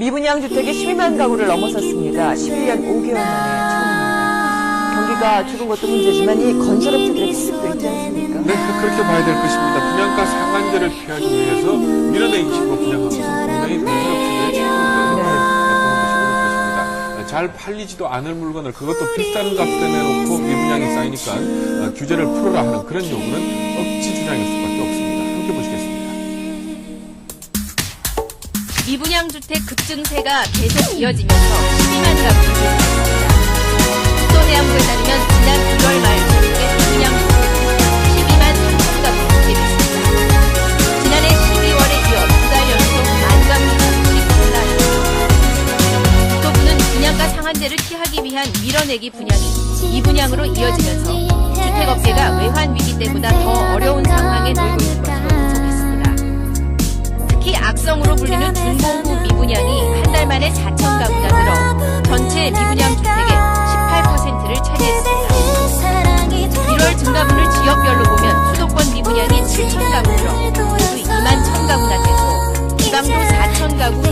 미분양 주택이 12만 가구를 넘어섰습니다. 11년 5개월 만에 처음입니다. 경기가 죽은 것도 문제지만 이 건설업체들의 희생도 있지 않습니까? 네, 그렇게 봐야 될 것입니다. 분양가 상한제를 피하기 위해서 밀어내기 식으로 것은 분명히 건설업체들의 책임인데요. 네. 잘 팔리지도 않을 물건을 그것도 비싼 값에 내놓고 미분양이 쌓이니까 어, 규제를 풀어라 하는 그런 요구는 미분양 주택 급증세가 계속 이어지면서 12만 가구가 증가했습니다. 국토해양부에 따르면 지난 1월 말 전국의 미분양 주택 12만 3천 가구가 재배했습니다. 지난해 12월에 이어 두 달 연속 만 가구 이상씩 증가했습니다. 국토부는 분양가 상한제를 피하기 위한 밀어내기 분양이 미분양으로 이어지면서 주택업계가 외환 위기 때보다 더 어려운 상황에 놓이고 분석했습니다. 별명으로 불리는 군공구 미분양이 한 달 만에 4천 가구가 늘어 전체 미분양 주택의 18%를 차지했습니다. 1월 증가분을 지역별로 보면 수도권 미분양이 7천 가구 늘어 모두 2만 1천 가구나 됐고 지방도 4천 가구